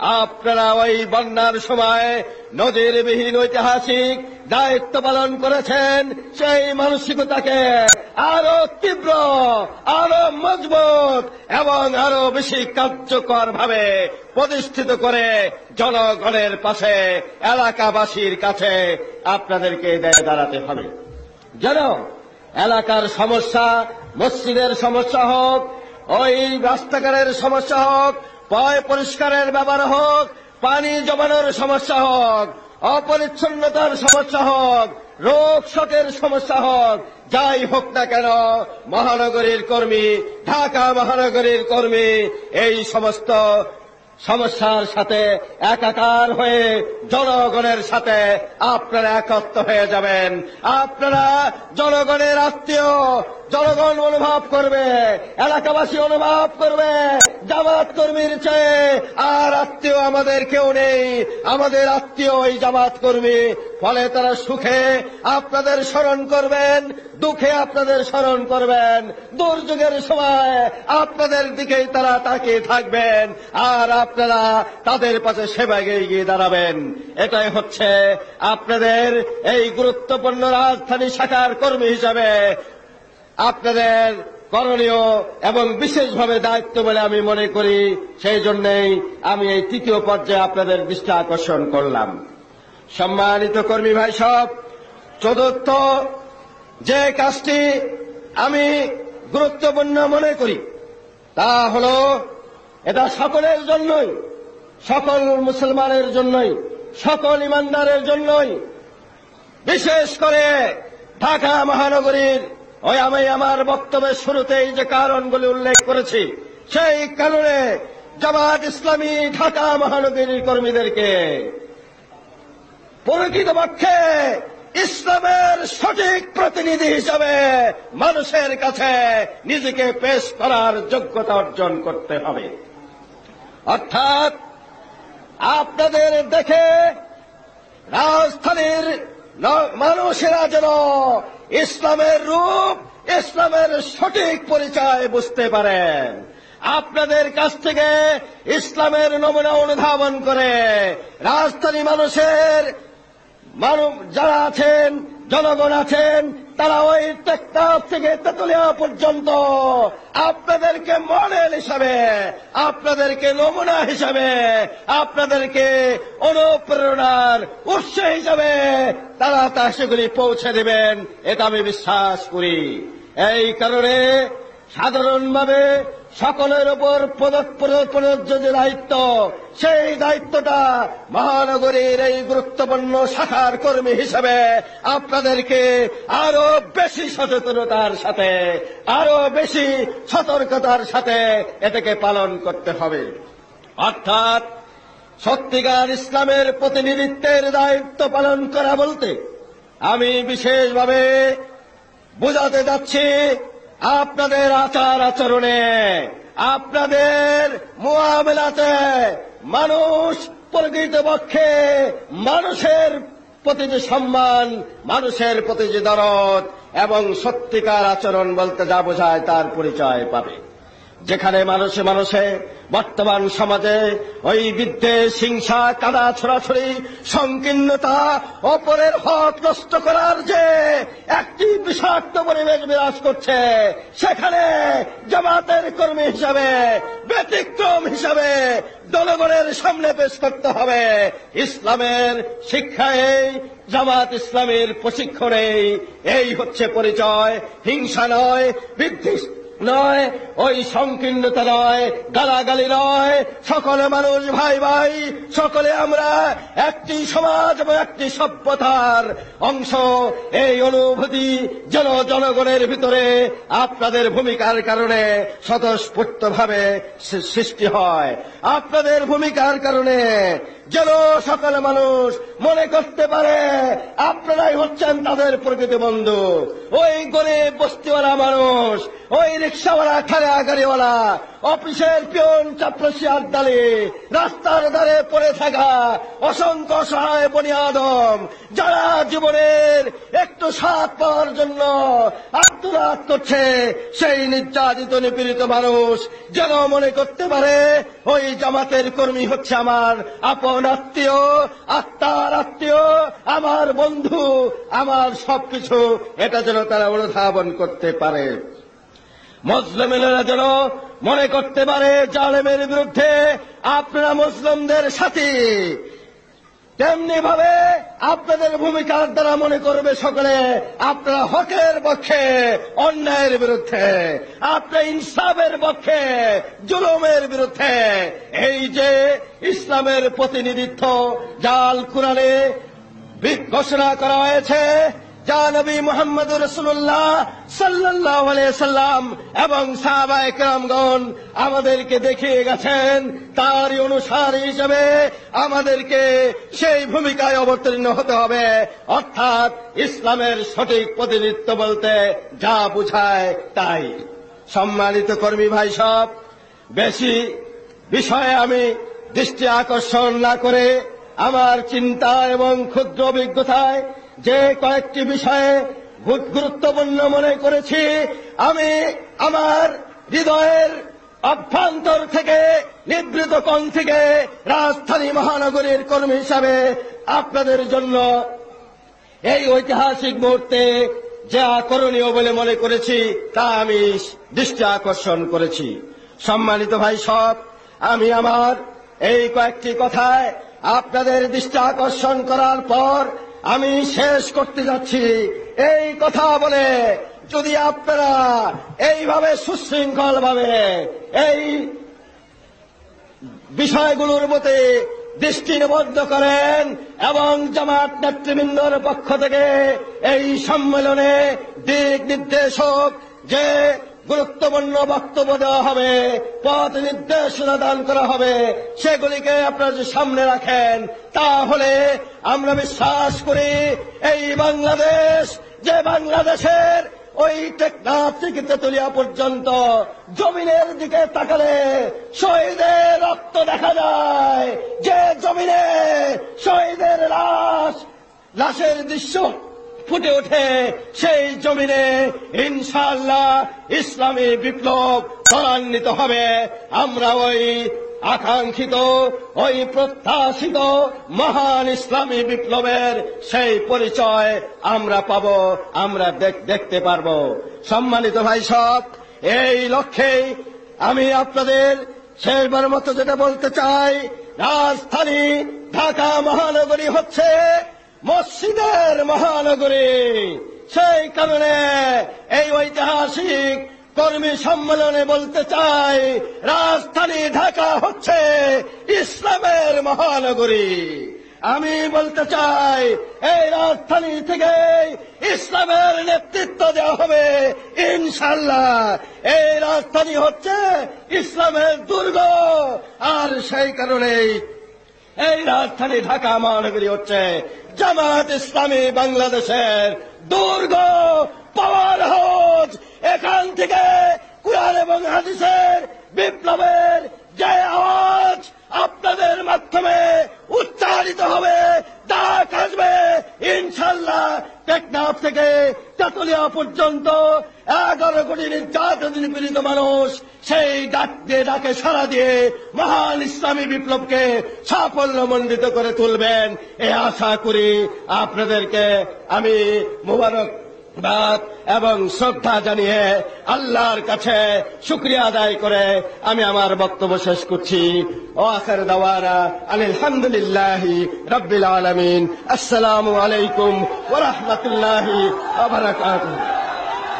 আপনারা ওই বন্যার সময় নজিরবিহীন ঐতিহাসিক দায়িত্ব পালন করেছেন, সেই মানসিকতাকে আরও তীব্র, আরও মজবুত এবং আরও বেশি কার্যকর ভাবে প্রতিষ্ঠিত করে জনগণের পাশে, এলাকাবাসীর কাছে আপনাদেরকে দেয় দাঁড়াতে হবে। যেন এলাকার সমস্যা, মসজিদের সমস্যা হোক, ওই রাস্তাঘাটের সমস্যা হোক পয় পরিষ্কারের ব্যাপার হোক, পানি জমানোর সমস্যা হোক, অপরিচ্ছন্নতার সমস্যা হোক, রোগ শোকের সমস্যা হোক, যাই হোক না কেন, মহানগরীর কর্মী, ঢাকা মহানগরীর কর্মী, এই সমস্ত সমস্যার সাথে একাকার হয়ে জনগণের সাথে আপনারা একত্র হয়ে যাবেন। আপনারা জনগণের আত্মীয়, জনগণ অনুভব করবে, এলাকাবাসী অনুভব করবে, জামাত কর্মীর চেয়ে। আর আত্মীয় আমাদের কেউ নেই। আমাদের আত্মীয় ওই জামাত কর্মী ফলে তারা সুখে আপনাদের স্মরণ করবেন, দুঃখে আপনাদের স্মরণ করবেন। দুর্যোগের সময় আপনাদের দিকেই তারা তাকিয়ে থাকবেন আর আপনারা তাদের পাশে সেবায় এগিয়ে দাঁড়াবেন। এটাই হচ্ছে আপনাদের এই গুরুত্বপূর্ণ রাজধানী শাখার কর্মী হিসাবে আপনাদের করণীয় এবং বিশেষভাবে দায়িত্ব বলে আমি মনে করি। সেই জন্যই আমি এই তৃতীয় পর্যায়ে আপনাদের দৃষ্টি আকর্ষণ করলাম। সম্মানিত কর্মী ভাই সব, চতুর্থ যে কাজটি আমি গুরুত্বপূর্ণ মনে করি, তা হল এটা সকলের জন্যই, সকল মুসলমানের জন্যই, সকল ইমানদারের জন্যই, বিশেষ করে ঢাকা মহানগরীর, ওই আমি আমার বক্তব্যের শুরুতেই যে কারণগুলি উল্লেখ করেছি, সেই কারণে জামাত ইসলামী ঢাকা মহানগরীর কর্মীদেরকে প্রকৃতপক্ষে ইসলামের সঠিক প্রতিনিধি হিসাবে মানুষের কাছে নিজেকে পেশ করার যোগ্যতা অর্জন করতে হবে। অর্থাৎ আপনাদের দেখে রাজধানীর মানুষেরা যেন ইসলামের রূপ, ইসলামের সঠিক পরিচয় বুঝতে পারেন। আপনাদের কাছ থেকে ইসলামের নমুনা অনুধাবন করে রাজধানী মানুষের যারা আছেন, জনগণ আছেন, তারা ওই টেকনাফ থেকে তেতুলিয়া পর্যন্ত আপনাদেরকে মডেল হিসাবে, আপনাদেরকে নমুনা হিসাবে, আপনাদেরকে অনুপ্রেরণার উৎস হিসাবে তারা তা সেগুলি পৌঁছে দেবেন, এটা আমি বিশ্বাস করি। এই কারণে সাধারণভাবে সকলের ওপর প্রযোজ্য যে দায়িত্ব, সেই দায়িত্বটা মহানগরীর এই গুরুত্বপূর্ণ শাখার কর্মী হিসেবে আপনাদেরকে আরও বেশি সচেতনতার সাথে, আরও বেশি সতর্কতার সাথে এটাকে পালন করতে হবে। অর্থাৎ সত্যিকার ইসলামের প্রতিনিধিত্বের দায়িত্ব পালন করা বলতে আমি বিশেষভাবে বোঝাতে যাচ্ছি আপনাদের আচার আচরণে, আপনাদের মোয়াবেলাতে মানুষ প্রকৃতপক্ষে মানুষের প্রতি যে সম্মান, মানুষের প্রতি যে দরদ এবং সত্যিকার আচরণ বলতে যা বোঝায় তার পরিচয় পাবে। যেখানে মানুষে মানুষে বর্তমান সমাজে ওই বিদ্বেষ হিংসা কাদা, ছড়াছড়ি, সংকীর্ণতা, অপরের হক নষ্ট করার যে একটি বিষাক্ত পরিবেশ বিরাজ করছে, সেখানে জামাতের কর্মী হিসাবে, ব্যতিক্রম হিসাবে জনগণের সামনে পেশ করতে হবে। ইসলামের শিক্ষায় জামাত ইসলামের প্রশিক্ষণে এই হচ্ছে পরিচয়। হিংসা নয়, বিদ্বেষ নয়, ওই সংকীর্ণতা নয়, গালাগালি নয়। সকলে মানুষ ভাই ভাই, সকলে আমরা একটি সমাজ এবং একটি সভ্যতার অংশ। এই অনুভূতি যেন জনগণের ভিতরে আপনাদের ভূমিকার কারণে স্বতঃস্ফূর্ত ভাবে সৃষ্টি হয়। আপনাদের ভূমিকার কারণে যেন সকল মানুষ মনে করতে পারে, আপনারাই হচ্ছেন তাদের প্রকৃত বন্ধু। ওই গরিব বস্তিওয়ালা মানুষ, ওই রিক্সাওয়ালা, ঠেলা গাড়িওয়ালা, অফিসের পিয়ন চাপরাশি আড্ডালে রাস্তার ধারে পড়ে থাকা অসংখ্য অসহায় বনিয়াদম যারা জীবনের একটু স্বাদ পাওয়ার জন্য আত্মরাত করছে, সেই নির্যাতিত, নিপীড়িত মানুষ যেন মনে করতে পারে, ওই জামাতের কর্মী হচ্ছে আমার আপন আত্মীয় আত্মার আত্মীয় আমার বন্ধু, আমার সবকিছু, এটা যেন তারা অনুধাবন করতে পারে। মুসলিমেরা যেন মনে করতে পারে, জালেমের বিরুদ্ধে আপনারা মুসলিমদের সাথে। তেমনি ভাবে আপনাদের ভূমিকার দ্বারা মনে করবে সকলে, আপনারা হকের পক্ষে, অন্যায়ের বিরুদ্ধে। আপনার ইনসাফের পক্ষে, জুলুমের বিরুদ্ধে। এই যে ইসলামের প্রতিনিধিত্ব জাল কোরআনে ঘোষণা করা হয়েছে যা নবী মোহাম্মদ রসুল্লাহ সাল্লাহ সাল্লাম এবং সাহাবা একরামগণ আমাদেরকে দেখিয়ে গেছেন, তারই অনুসার হিসেবে আমাদেরকে সেই ভূমিকায় অবতীর্ণ হতে হবে। অর্থাৎ ইসলামের সঠিক প্রতিনিধিত্ব বলতে যা বুঝায় তাই। সম্মানিত কর্মী ভাই সব, বেশি বিষয়ে আমি দৃষ্টি আকর্ষণ না করে আমার চিন্তা এবং ক্ষুদ্র অভিজ্ঞতায় যে কয়েকটি বিষয়ে গুরুত্বপূর্ণ মনে করেছি, আমি আমার হৃদয়ের অভ্যন্তর থেকে নিবৃত কোণ থেকে রাজধানী মহানগরীর কর্মী হিসাবে আপনাদের জন্য এই ঐতিহাসিক মুহূর্তে যা করণীয় বলে মনে করেছি, তা আমি দৃষ্টি আকর্ষণ করেছি। সম্মানিত ভাই সব, আমি আমার এই কয়েকটি কথায় আপনাদের দৃষ্টি আকর্ষণ করার পর আমি শেষ করতে যাচ্ছি। এই কথা বলে যদি আপনারা এইভাবে সুশৃঙ্খল ভাবে এই বিষয়গুলোর মতে দৃষ্টি নিবদ্ধ করেন এবং জামাত নেতৃবৃন্দর পক্ষ থেকে এই সম্মেলনে দিক নির্দেশক যে গুরুত্বপূর্ণ বক্তব্য দেওয়া হবে, পথ নির্দেশনা দান করা হবে। সেগুলিকে আপনারা যে সামনে রাখেন, তাহলে আমরা বিশ্বাস করি এই বাংলাদেশ, যে বাংলাদেশের ওই টেকনাফ থেকে তেতুলিয়া পর্যন্ত জমিনের দিকে তাকালে শহীদের রক্ত দেখা যায়। যে জমিনে শহীদের লাশ, লাশের দৃশ্য ফুটে ওঠে সেই জমিনে ইনশাল্লাহ ইসলামী বিপ্লব ত্বরান্বিত হবে। আমরা ওই আকাঙ্ক্ষিত, ওই প্রত্যাশিত মহান ইসলামী বিপ্লবের সেই পরিচয় আমরা পাব, আমরা দেখ- দেখতে পারব। সম্মানিত ভাই সব, এই লক্ষ্যেই আমি আপনাদের শেষবার মতো যেটা বলতে চাই, রাজধানী ঢাকা মহানগরী হচ্ছে মসজিদের মহানগরী। সেই কারণে এই ঐতিহাসিক কর্মী সম্মেলনে বলতে চাই, রাজধানী ঢাকা হচ্ছে ইসলামের মহানগরী। আমি বলতে চাই, এই রাজধানী থেকে ইসলামের নেতৃত্ব দেওয়া হবে ইনশাল্লাহ এই রাজধানী হচ্ছে ইসলামের দুর্গ। আর সেই কারণেই এই রাজধানী ঢাকা মহানগরী হচ্ছে জামাত ইসলামী বাংলাদেশের দুর্গ পাওয়ার হাউস। এখান থেকে কুরআন এবং হাদিসের বিপ্লবের যে আওয়াজ আপনাদের মাধ্যমে উচ্চারিত হবে ডাক আসবে। ইনশাল্লাহ টেকনাফ থেকে চাতুলিয়া পর্যন্ত এগারো কোটি নির্যাতন পীড়িত মানুষ, সেই ডাকে ডাকে সারা দিয়ে মহান ইসলামী বিপ্লবকে সাফল্য মন্ডিত করে তুলবেন। এ আশা করি আপনাদেরকে আমি মুবারক বাদ এবং শ্রদ্ধা জানিয়ে আল্লাহর কাছে শুক্রিয়া আদায় করে আমি আমার বক্তব্য শেষ করছি। ও আখের দাওয়ারা আলহামদুলিল্লাহ রব্বিল আলমিন। আসসালামু আলাইকুম ওরহমতুল্লাহি